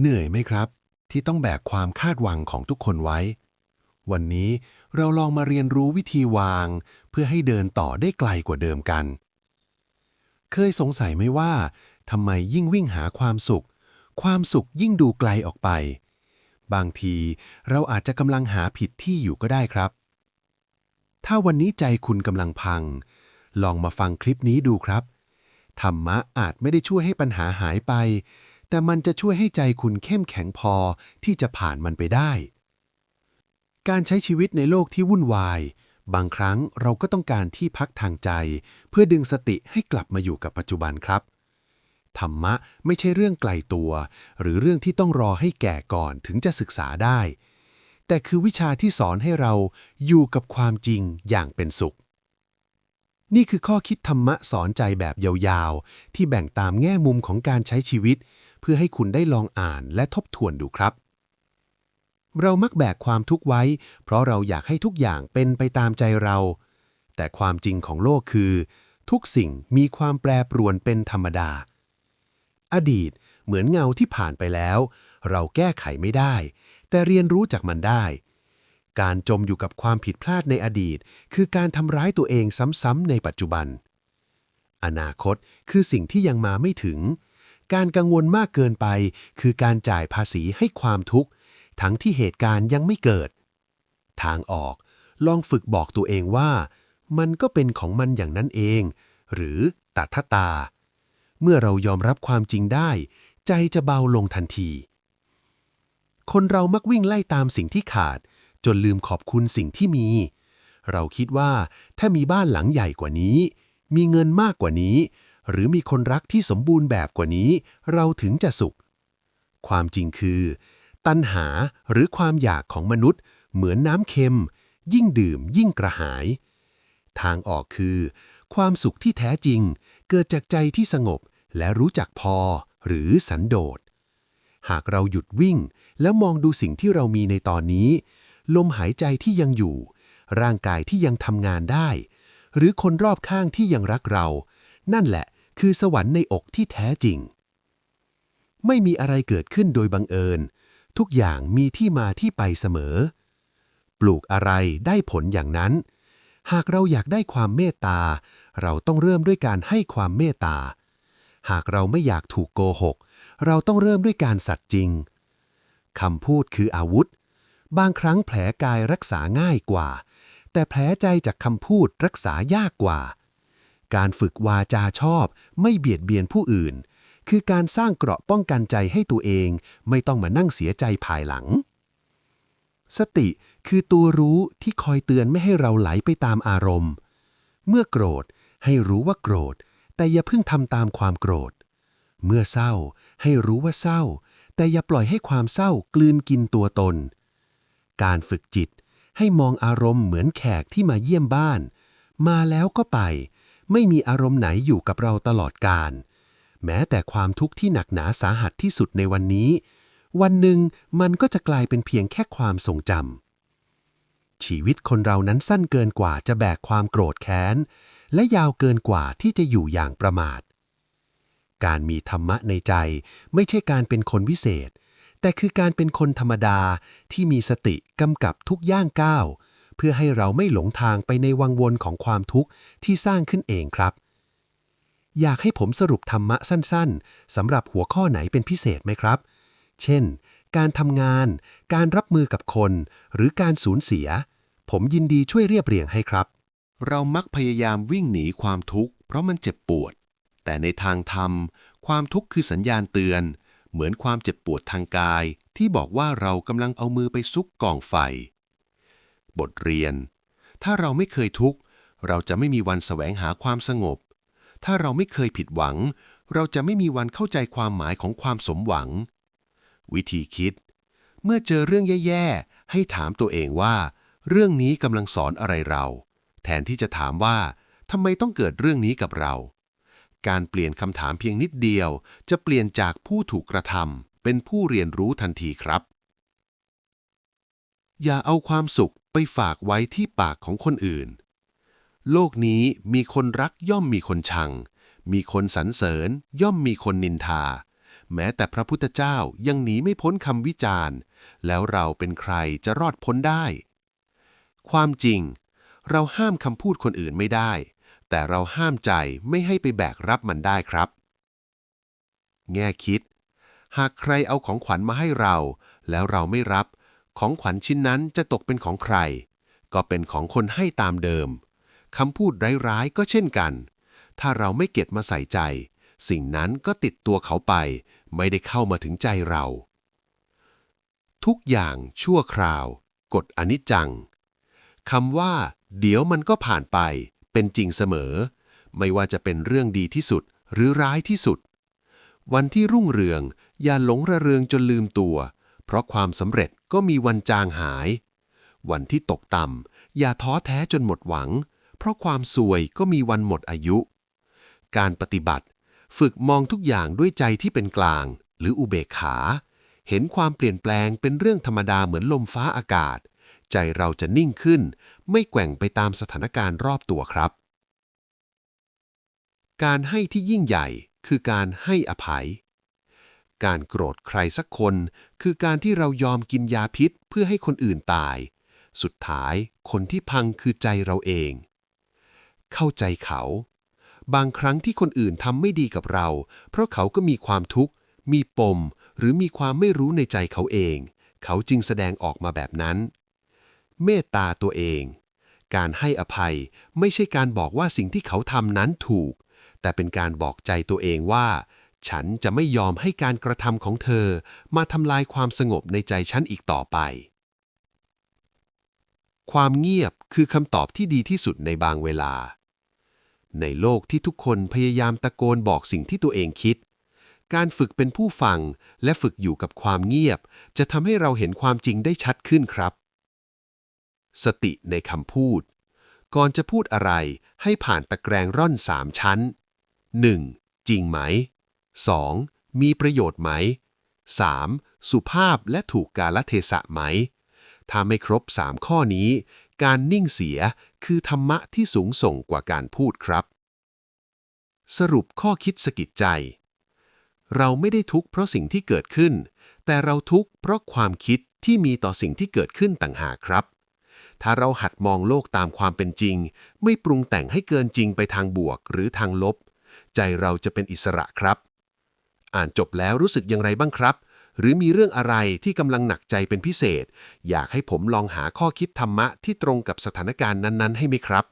เหนื่อยไหมครับ ที่ต้องแบกความคาดหวังของทุกคนไว้ วันนี้เราลองมาเรียนรู้วิธีวาง เพื่อให้เดินต่อได้ไกลกว่าเดิมกัน เคยสงสัยไหมว่าทำไมยิ่งวิ่งหาความสุข ความสุขยิ่งดูไกลออกไป บางทีเราอาจจะกำลังหาผิดที่อยู่ก็ได้ครับ ถ้าวันนี้ใจคุณกำลังพัง ลองมาฟังคลิปนี้ดูครับธรรมะอาจไม่ได้ช่วยให้ปัญหาหายไป แต่มันจะช่วยให้ใจคุณเข้มแข็งพอที่จะผ่านมันไปได้ การใช้ชีวิตในโลกที่วุ่นวาย บางครั้งเราก็ต้องการที่พักทางใจ เพื่อดึงสติให้กลับมาอยู่กับปัจจุบันครับ ธรรมะไม่ใช่เรื่องไกลตัว หรือเรื่องที่ต้องรอให้แก่ก่อนถึงจะศึกษาได้ แต่คือวิชาที่สอนให้เราอยู่กับความจริงอย่างเป็นสุขนี่คือข้อคิดธรรมะสอนใจแบบยาวๆ ที่แบ่งตามแง่มุมของการใช้ชีวิต เพื่อให้คุณได้ลองอ่านและทบทวนดูครับ เรามักแบกความทุกข์ไว้ เพราะเราอยากให้ทุกอย่างเป็นไปตามใจเรา แต่ความจริงของโลกคือ ทุกสิ่งมีความแปรปรวนเป็นธรรมดา อดีตเหมือนเงาที่ผ่านไปแล้ว เราแก้ไขไม่ได้ แต่เรียนรู้จากมันได้ การจมอยู่กับความผิดพลาดในอดีต คือการทำร้ายตัวเองซ้ำๆในปัจจุบัน อนาคตคือสิ่งที่ยังมาไม่ถึง การกังวลมากเกินไป คือการจ่ายภาษีให้ความทุกข์ ทั้งที่เหตุการณ์ยังไม่เกิด ทางออก ลองฝึกบอกตัวเองว่า มันก็เป็นของมันอย่างนั้นเอง หรือตัทตา เมื่อเรายอมรับความจริงได้ ใจจะเบาลงทันที คนเรามักวิ่งไล่ตามสิ่งที่ขาด จนลืมขอบคุณสิ่งที่มี เราคิดว่าถ้ามีบ้านหลังใหญ่กว่านี้ มีเงินมากกว่านี้ หรือมีคนรักที่สมบูรณ์แบบกว่านี้ เราถึงจะสุข ความจริงคือ ตัณหาหรือความอยากของมนุษย์ เหมือนน้ำเค็ม ยิ่งดื่มยิ่งกระหาย ทางออกคือ ความสุขที่แท้จริง เกิดจากใจที่สงบและรู้จักพอ หรือสันโดษ หากเราหยุดวิ่ง แล้วมองดูสิ่งที่เรามีในตอนนี้ ลมหายใจที่ยังอยู่ ร่างกายที่ยังทำงานได้ หรือคนรอบข้างที่ยังรักเรา นั่นแหละ คือสวรรค์ในอกที่แท้จริง ไม่มีอะไรเกิดขึ้นโดยบังเอิญ ทุกอย่างมีที่มาที่ไปเสมอ ปลูกอะไรได้ผลอย่างนั้น หากเราอยากได้ความเมตตา เราต้องเริ่มด้วยการให้ความเมตตา หากเราไม่อยากถูกโกหก เราต้องเริ่มด้วยการสัตย์จริงคำพูดคืออาวุธ บางครั้งแผลกายรักษาง่ายกว่า แต่แผลใจจากคำพูดรักษายากกว่า การฝึกวาจาชอบ ไม่เบียดเบียนผู้อื่น คือการสร้างเกราะป้องกันใจให้ตัวเอง ไม่ต้องมานั่งเสียใจภายหลัง สติคือตัวรู้ที่คอยเตือนไม่ให้เราไหลไปตามอารมณ์ เมื่อโกรธให้รู้ว่าโกรธ แต่อย่าเพิ่งทำตามความโกรธ เมื่อเศร้า ให้รู้ว่าเศร้า แต่อย่าปล่อยให้ความเศร้ากลืนกินตัวตน การฝึกจิตให้มองอารมณ์เหมือนแขกที่มาเยี่ยมบ้าน มาแล้วก็ไป ไม่มีอารมณ์ไหนอยู่กับเราตลอดกาลแม้แต่ความทุกข์ที่หนักหนาสาหัสที่สุดในวันนี้ วันหนึ่งมันก็จะกลายเป็นเพียงแค่ความทรงจำชีวิตคนเรานั้นสั้นเกินกว่าจะแบกความโกรธแค้น และยาวเกินกว่าที่จะอยู่อย่างประมาท การมีธรรมะในใจไม่ใช่การเป็นคนวิเศษ แต่คือการเป็นคนธรรมดาที่มีสติกำกับทุกย่างก้าว เพื่อให้เราไม่หลงทางไปในวังวนของความทุกข์ที่สร้างขึ้นเองครับ อยากให้ผมสรุปธรรมะสั้นๆสำหรับหัวข้อไหนเป็นพิเศษไหมครับ เช่น การทำงาน การรับมือกับคน หรือการสูญเสีย ผมยินดีช่วยเรียบเรียงให้ครับ เรามักพยายามวิ่งหนีความทุกข์เพราะมันเจ็บปวด แต่ในทางธรรม ความทุกข์คือสัญญาณเตือน เหมือนความเจ็บปวดทางกายที่บอกว่าเรากำลังเอามือไปซุกกองไฟ บทเรียน ถ้าเราไม่เคยทุกข์ เราจะไม่มีวันแสวงหาความสงบ ถ้าเราไม่เคยผิดหวัง เราจะไม่มีวันเข้าใจความหมายของความสมหวัง วิธีคิด เมื่อเจอเรื่องแย่ๆ ให้ถามตัวเองว่า เรื่องนี้กำลังสอนอะไรเรา แทนที่จะถามว่าทำไมต้องเกิดเรื่องนี้กับเรา การเปลี่ยนคำถามเพียงนิดเดียว จะเปลี่ยนจากผู้ถูกกระทำเป็นผู้เรียนรู้ทันทีครับ อย่าเอาความสุข ไปฝากไว้ที่ปากของคนอื่น โลกนี้มีคนรักย่อมมีคนชัง มีคนสรรเสริญย่อมมีคนนินทา แม้แต่พระพุทธเจ้ายังหนีไม่พ้นคำวิจารณ์ แล้วเราเป็นใครจะรอดพ้นได้ ความจริง เราห้ามคำพูดคนอื่นไม่ได้ แต่เราห้ามใจไม่ให้ไปแบกรับมันได้ครับ แง่คิด หากใครเอาของขวัญมาให้เรา แล้วเราไม่รับ ของขวัญชิ้นนั้นจะตกเป็นของใคร ก็เป็นของคนให้ตามเดิมคำพูดร้ายๆก็เช่นกัน ถ้าเราไม่เก็บมาใส่ใจ สิ่งนั้นก็ติดตัวเขาไป ไม่ได้เข้ามาถึงใจเรา ทุกอย่างชั่วคราว กฎอนิจจังคำว่า เดี๋ยวมันก็ผ่านไป เป็นจริงเสมอ ไม่ว่าจะเป็นเรื่องดีที่สุดหรือร้ายที่สุด วันที่รุ่งเรืองอย่าหลงระเริงจนลืมตัว เพราะความสำเร็จ ก็มีวันจางหาย วันที่ตกต่ำอย่าท้อแท้จนหมดหวัง เพราะความสวยก็มีวันหมดอายุ การปฏิบัติ ฝึกมองทุกอย่างด้วยใจที่เป็นกลาง หรืออุเบกขา เห็นความเปลี่ยนแปลงเป็นเรื่องธรรมดาเหมือนลมฟ้าอากาศ ใจเราจะนิ่งขึ้น ไม่แกว่งไปตามสถานการณ์รอบตัวครับ การให้ที่ยิ่งใหญ่คือการให้อภัย การโกรธใครสักคน คือการที่เรายอมกินยาพิษเพื่อให้คนอื่นตาย สุดท้ายคนที่พังคือใจเราเอง เข้าใจเขา บางครั้งที่คนอื่นทำไม่ดีกับเรา เพราะเขาก็มีความทุกข์ มีปม หรือมีความไม่รู้ในใจเขาเอง เขาจึงแสดงออกมาแบบนั้น เมตตาตัวเอง การให้อภัยไม่ใช่การบอกว่าสิ่งที่เขาทำนั้นถูก แต่เป็นการบอกใจตัวเองว่า ฉันจะไม่ยอมให้การกระทำของเธอมาทำลายความสงบในใจฉันอีกต่อไป ความเงียบคือคำตอบที่ดีที่สุดในบางเวลา ในโลกที่ทุกคนพยายามตะโกนบอกสิ่งที่ตัวเองคิด การฝึกเป็นผู้ฟังและฝึกอยู่กับความเงียบ จะทำให้เราเห็นความจริงได้ชัดขึ้นครับ สติในคำพูด ก่อนจะพูดอะไรให้ผ่านตะแกรงร่อนสามชั้น 1. จริงไหม 2. มีประโยชน์ไหม 3. สุภาพและถูกกาลเทศะไหม ถ้าไม่ครบ 3 ข้อนี้ การนิ่งเสียคือธรรมะที่สูงส่งกว่าการพูดครับ สรุปข้อคิดสกิดใจ เราไม่ได้ทุกข์เพราะสิ่งที่เกิดขึ้น แต่เราทุกข์เพราะความคิดที่มีต่อสิ่งที่เกิดขึ้นต่างหากครับ ถ้าเราหัดมองโลกตามความเป็นจริง ไม่ปรุงแต่งให้เกินจริงไปทางบวกหรือทางลบ ใจเราจะเป็นอิสระครับ อ่านจบแล้วรู้สึกอย่างไรบ้างครับ หรือมีเรื่องอะไรที่กำลังหนักใจเป็นพิเศษ อยากให้ผมลองหาข้อคิดธรรมะที่ตรงกับสถานการณ์นั้น ๆ ให้ไหมครับ